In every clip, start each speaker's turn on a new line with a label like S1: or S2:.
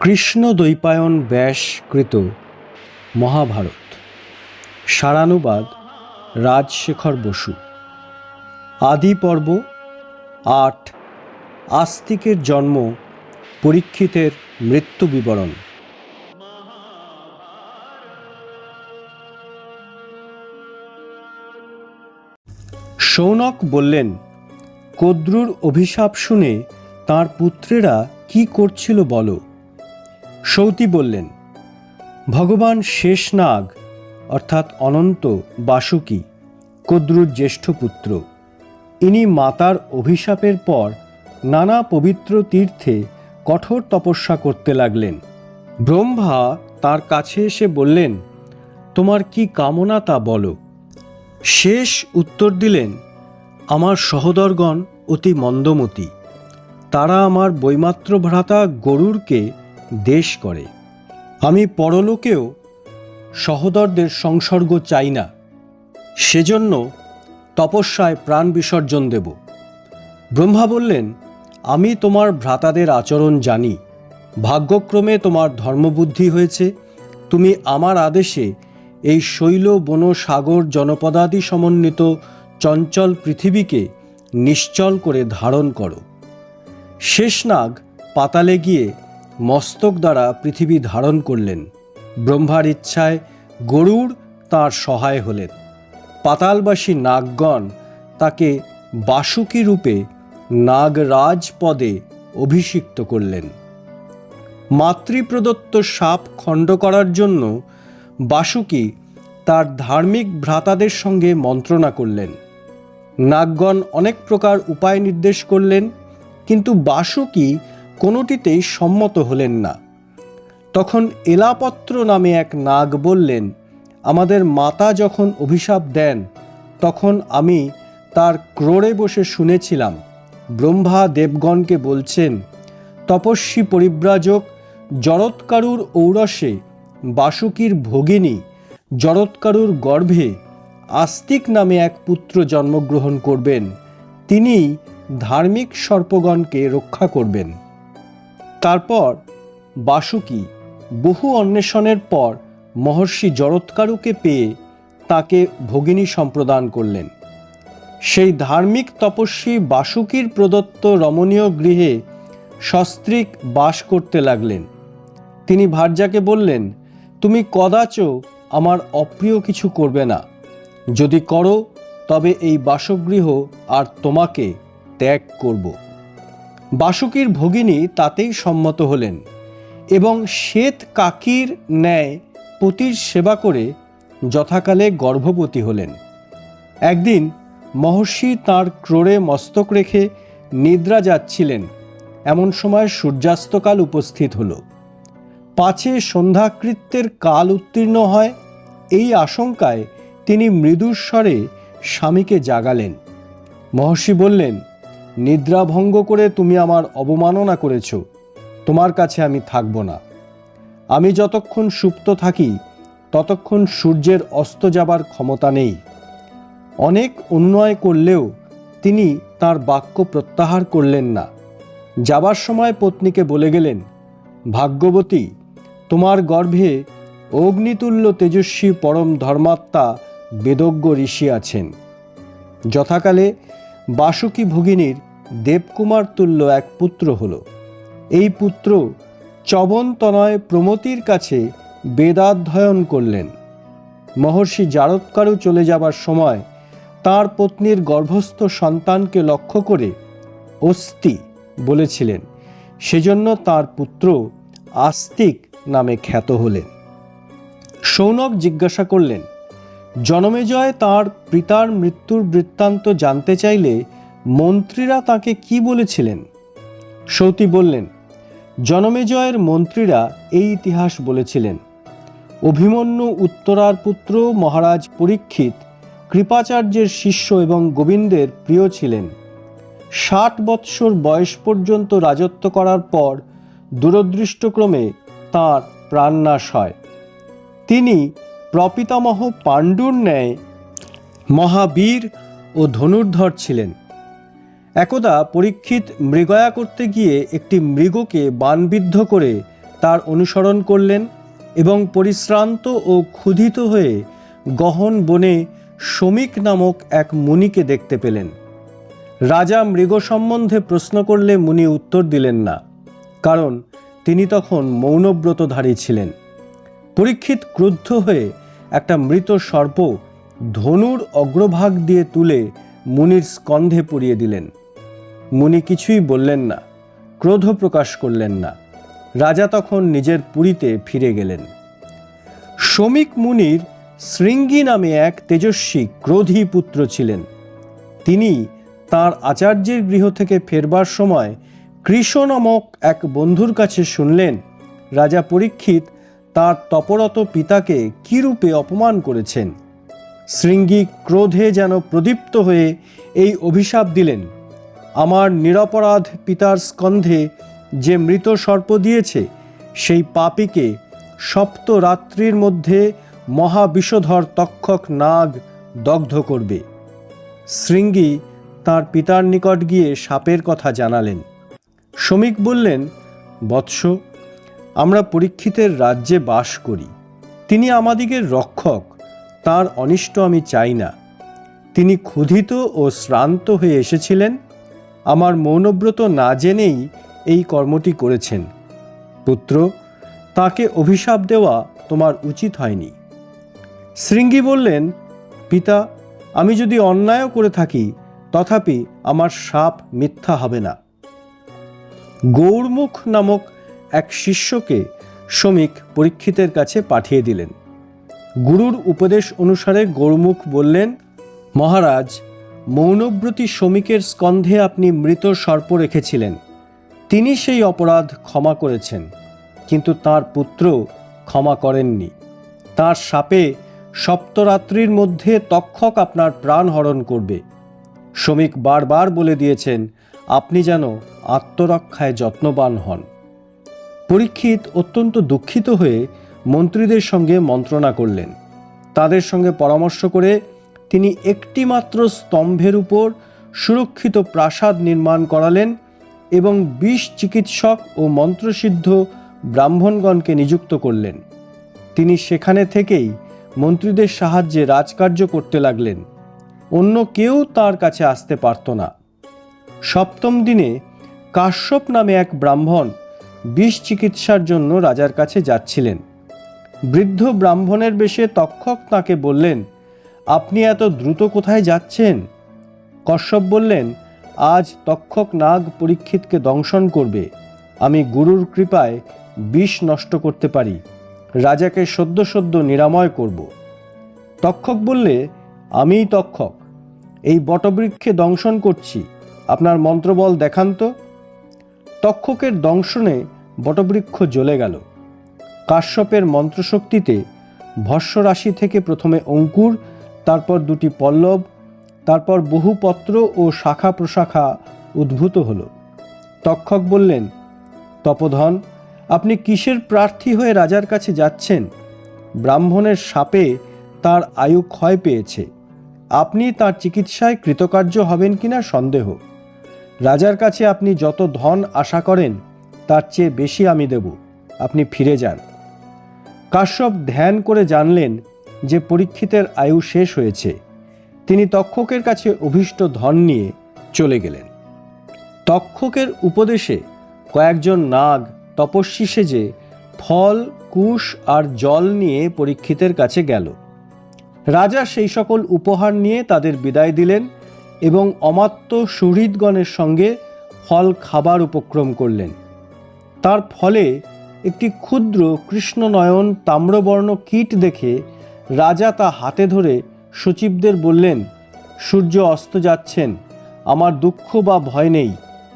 S1: কৃষ্ণ দ্বৈপায়ন ব্যাসকৃত মহাভারত। সারানুবাদ রাজশেখর বসু। আদি পর্ব আট। আস্তিকের জন্ম, পরীক্ষিতের মৃত্যু বিবরণ। সৌনক বললেন কদ্রুর অভিশাপ শুনে তার পুত্রেরা কি করছিল বলো? সৌতি বললেন, ভগবান শেষনাগ অর্থাৎ অনন্ত বাসুকি, কদ্রুর জ্যেষ্ঠ পুত্র। ইনি মাতার অভিশাপের পর নানা পবিত্র তীর্থে কঠোর তপস্যা করতে লাগলেন। ব্রহ্মা তার কাছে এসে বললেন, তোমার কি কামনা তা বলো? শেষ উত্তর দিলেন, আমার সহদরগণ অতি মন্দমতি। তারা আমার বৈমাত্র ভ্রাতা গরুরকে দেশ করে। আমি পরলোকেও সহদরদের সংসর্গ চাই না। সেজন্য তপস্যায় প্রাণ বিসর্জন দেব। ব্রহ্মা বললেন, আমি তোমার ভ্রাতাদের আচরণ জানি। ভাগ্যক্রমে তোমার ধর্মবুদ্ধি হয়েছে। তুমি আমার আদেশে এই শৈল বন সাগর জনপদাদি সমন্বিত চঞ্চল পৃথিবীকে নিশ্চল করে ধারণ করো। শেষনাগ পাতালে গিয়ে মস্তক দ্বারা পৃথিবী ধারণ করলেন। ব্রহ্মার ইচ্ছায় গরুর তার সহায় হলেন। পাতালবাসী নাগগণ তাকে বাসুকী রূপে নাগরাজ পদে অভিষিক্ত করলেন। মাতৃপ্রদত্ত সাপ খণ্ড করার জন্য বাসুকী তার ধার্মিক ভ্রাতাদের সঙ্গে মন্ত্রণা করলেন। নাগগণ অনেক প্রকার উপায় নির্দেশ করলেন, কিন্তু বাসুকি কোনোটিতেই সম্মত হলেন না। তখন এলাপত্র নামে এক নাগ বললেন, আমাদের মাতা যখন অভিশাপ দেন, তখন আমি তার ক্রোড়ে বসে শুনেছিলাম। ব্রহ্মা দেবগণকে বলছেন, তপস্বী পরিব্রাজক জরৎকারুর ঔরসে বাসুকীর ভগিনী জরৎকারুর গর্ভে আস্তিক নামে এক পুত্র জন্মগ্রহণ করবেন। তিনি ধার্মিক সর্পগণকে রক্ষা করবেন। তারপর বাসুকি বহু অন্বেষণের পর মহর্ষি জরৎকারুকে পেয়ে তাকে ভগিনী সম্প্রদান করলেন। সেই ধার্মিক তপস্বী বাসুকির প্রদত্ত রমণীয় গৃহে সস্ত্রীক বাস করতে লাগলেন। তিনি ভার্যাকে বললেন, তুমি কদাচ আমার অপ্রিয় কিছু করবে না। যদি করো, তবে এই বাসগৃহ আর তোমাকে ত্যাগ করব। বাসুকীর ভগিনী তাতেই সম্মত হলেন এবং শ্বেত কাকির ন্যায় পতির সেবা করে যথাকালে গর্ভবতী হলেন। একদিন মহর্ষি তার ক্রোড়ে মস্তক রেখে নিদ্রা যাচ্ছিলেন, এমন সময় সূর্যাস্তকাল উপস্থিত হল। পাছে সন্ধ্যাকৃত্যের কাল উত্তীর্ণ হয়, এই আশঙ্কায় তিনি মৃদুস্বরে স্বামীকে জাগালেন। মহর্ষি বললেন নিদ্রাভঙ্গ করে তুমি আমার অবমাননা করেছ। তোমার কাছে আমি থাকব না। আমি যতক্ষণ সুপ্ত থাকি, ততক্ষণ সূর্যের অস্ত যাবার ক্ষমতা নেই। অনেক উন্নয় করলেও তিনি তার বাক্য প্রত্যাহার করলেন না। যাবার সময় পত্নীকে বলে গেলেন, ভাগ্যবতী, তোমার গর্ভে অগ্নিতুল্য তেজস্বী পরম ধর্মাত্মা বেদজ্ঞ ঋষি আছেন। যথাকালে বাসুকী ভগিনীর দেবকুমার তুল্য এক পুত্র হল। এই পুত্র চবনতনয় প্রমতির কাছে বেদাধ্যয়ন করলেন। মহর্ষি জারৎকারু চলে যাবার সময় তার পত্নীর গর্ভস্থ সন্তানকে লক্ষ্য করে অস্তি বলেছিলেন। সেজন্য তার পুত্র আস্তিক নামে খ্যাত হলেন। সৌনক জিজ্ঞাসা করলেন জনমেজয় তার পিতার মৃত্যুর বৃত্তান্ত জানতে চাইলে মন্ত্রীরা তাকে কি বলেছিলেন? সৌতি বললেন জনমেজয়ের মন্ত্রীরা এই ইতিহাস বলেছিলেন। অভিমন্যু উত্তরার পুত্র মহারাজ পরীক্ষিত কৃপাচার্যের শিষ্য এবং গোবিন্দের প্রিয় ছিলেন। ষাট বৎসর বয়স পর্যন্ত রাজত্ব করার পর দূরদৃষ্টক্রমে তাঁর প্রাণনাশ হয়। তিনি প্রপিতামহ পাণ্ডুর ন্যায় মহাবীর ও ধনুর্ধর ছিলেন। একদা পরীক্ষিত মৃগয়া করতে গিয়ে একটি মৃগকে বানবিদ্ধ করে তার অনুসরণ করলেন এবং পরিশ্রান্ত ও ক্ষুধিত হয়ে গহন বনে শ্রমিক নামক এক মুনিকে দেখতে পেলেন। রাজা মৃগ সম্বন্ধে প্রশ্ন করলে মুনি উত্তর দিলেন না, কারণ তিনি তখন মৌনব্রতধারী ছিলেন। পরীক্ষিত ক্রুদ্ধ হয়ে একটা মৃত সর্প ধনুর অগ্রভাগ দিয়ে তুলে মুনির স্কন্ধে পুড়িয়ে দিলেন। মুনি কিছুই বললেন না, ক্রোধ প্রকাশ করলেন না। রাজা তখন নিজের পুরীতে ফিরে গেলেন। শ্রমিক মুনির শৃঙ্গী নামে এক তেজস্বী ক্রোধী পুত্র ছিলেন। তিনি তার আচার্যের গৃহ থেকে ফেরবার সময় কৃষ্ণ নামক এক বন্ধুর কাছে শুনলেন, রাজা পরীক্ষিত তার তপরত পিতাকে কীরূপে অপমান করেছেন? শৃঙ্গী ক্রোধে যেন প্রদীপ্ত হয়ে এই অভিশাপ দিলেন। আমার নিরপরাধ পিতার স্কন্ধে যে মৃত সর্প দিয়েছে, সেই পাপীকে সপ্ত রাত্রির মধ্যে মহাবিষধর তক্ষক নাগ দগ্ধ করবে। শৃঙ্গী তার পিতার নিকট গিয়ে সাপের কথা জানালেন। শ্রমিক বললেন, বৎস আমরা পরীক্ষিতের রাজ্যে বাস করি। তিনি আমাদিগের রক্ষক, তার অনিষ্ট আমি চাই না। তিনি ক্ষুধিত ও শ্রান্ত হয়ে এসেছিলেন, আমার মৌনব্রত না জেনেই এই কর্মটি করেছেন। পুত্র, তাকে অভিশাপ দেওয়া তোমার উচিত হয়নি। শৃঙ্গী বললেন, পিতা, আমি যদি অন্যায়ও করে থাকি, তথাপি আমার সাপ মিথ্যা হবে না। গৌরমুখ নামক এক শিষ্যকে শ্রমিক পরীক্ষিতের কাছে পাঠিয়ে দিলেন। গুরুর উপদেশ অনুসারে গৌরমুখ বললেন, মহারাজ, মৌনব্রতী শ্রমিকের স্কন্ধে আপনি মৃত সর্প রেখেছিলেন। তিনি সেই অপরাধ ক্ষমা করেছেন, কিন্তু তার পুত্র ক্ষমা করেননি। তার সাপে সপ্তরাত্রির মধ্যে তক্ষক আপনার প্রাণ হরণ করবে। শ্রমিক বারবার বলে দিয়েছেন, আপনি যেন আত্মরক্ষায় যত্নবান হন। পরীক্ষিত অত্যন্ত দুঃখিত হয়ে মন্ত্রীদের সঙ্গে মন্ত্রণা করলেন। তাদের সঙ্গে পরামর্শ করে তিনি একটিমাত্র স্তম্ভের উপর সুরক্ষিত প্রাসাদ নির্মাণ করালেন এবং বিশ চিকিৎসক ও মন্ত্রসিদ্ধ ব্রাহ্মণগণকে নিযুক্ত করলেন। তিনি সেখানে থেকেই মন্ত্রীদের সাহায্যে রাজকার্য করতে লাগলেন। অন্য কেউ তার কাছে আসতে পারত না। সপ্তম দিনে কাশ্যপ নামে এক ব্রাহ্মণ বিষ চিকিৎসার জন্য রাজার কাছে যাচ্ছিলেন। বৃদ্ধ ব্রাহ্মণের বেশে তক্ষক তাকে বললেন, আপনি এত দ্রুত কোথায় যাচ্ছেন? কশ্যপ বললেন, আজ তক্ষক নাগ পরীক্ষিতকে দংশন করবে। আমি গুরুর কৃপায় বিষ নষ্ট করতে পারি। রাজাকে সদ্য সদ্য নিরাময় করব। তক্ষক বললে, আমিই তক্ষক। এই বটবৃক্ষে দংশন করছি। আপনার মন্ত্রবল দেখান তো। তক্ষকের দংশনে বটবৃক্ষ জ্বলে গেল। কাশ্যপের মন্ত্রশক্তিতে ভস্যরাশি থেকে প্রথমে অঙ্কুর, তারপর দুটি পল্লব, তারপর বহু পত্র ও শাখা প্রশাখা উদ্ভূত হল। তক্ষক বললেন, তপধন, আপনি কিসের প্রার্থী হয়ে রাজার কাছে যাচ্ছেন? ব্রাহ্মণের সাপে তার আয়ু ক্ষয় পেয়েছে। আপনি তার চিকিৎসায় কৃতকার্য হবেন কিনা সন্দেহ। রাজার কাছে আপনি যত ধন আশা করেন, তার চেয়ে বেশি আমি দেব। আপনি ফিরে যান। কাশ্যপ ধ্যান করে জানলেন যে পরীক্ষিতের আয়ু শেষ হয়েছে। তিনি তক্ষকের কাছে অভীষ্ট ধন নিয়ে চলে গেলেন। তক্ষকের উপদেশে কয়েকজন নাগ তপস্বী সেজে ফল, কুশ আর জল নিয়ে পরীক্ষিতের কাছে গেল। রাজা সেই সকল উপহার নিয়ে তাদের বিদায় দিলেন এবং অমাত্য সুহৃদগণের সঙ্গে ফল খাবার উপক্রম করলেন। তার ফলে একটি ক্ষুদ্র কৃষ্ণনয়ন তাম্রবর্ণ কীট দেখে রাজা তা হাতে ধরে সচিবদের বললেন, সূর্য অস্ত যাচ্ছেন, আমার দুঃখ বা ভয় নেই।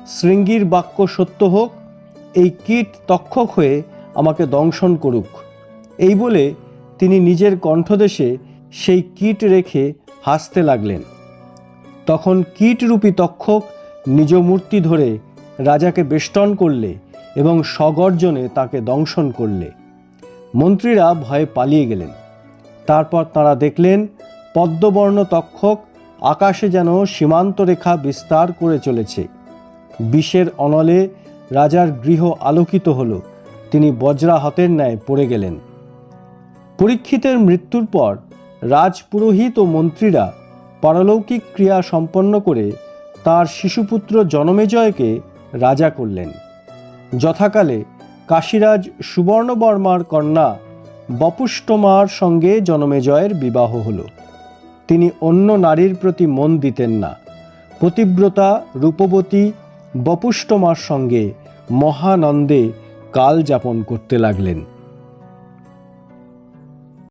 S1: শৃঙ্গির বাক্য সত্য হোক, এই কীট তক্ষক হয়ে আমাকে দংশন করুক। এই বলে তিনি নিজের কণ্ঠদেশে সেই কীট রেখে হাসতে লাগলেন। তখন কীটরূপী তক্ষক নিজ মূর্তি ধরে রাজাকে বেষ্টন করলে এবং সগর্জনে তাকে দংশন করলে। মন্ত্রীরা ভয়ে পালিয়ে গেলেন। তারপর তাঁরা দেখলেন, পদ্মবর্ণ তক্ষক আকাশে যেন সীমান্ত রেখা বিস্তার করে চলেছে। বিষের অনলে রাজার গৃহ আলোকিত হল। তিনি বজ্রাহতের ন্যায় পড়ে গেলেন। পরীক্ষিতের মৃত্যুর পর রাজপুরোহিত ও মন্ত্রীরা পারলৌকিক ক্রিয়া সম্পন্ন করে তার শিশুপুত্র জনমেজয়কে রাজা করলেন। যথাকালে কাশীরাজ সুবর্ণবর্মার কন্যা বপুষ্টমার সঙ্গে জনমেজয়ের বিবাহ হল। তিনি অন্য নারীর প্রতি মন দিতেন না। পতিব্রতা রূপবতী বপুষ্টমার সঙ্গে মহানন্দে কাল যাপন করতে লাগলেন।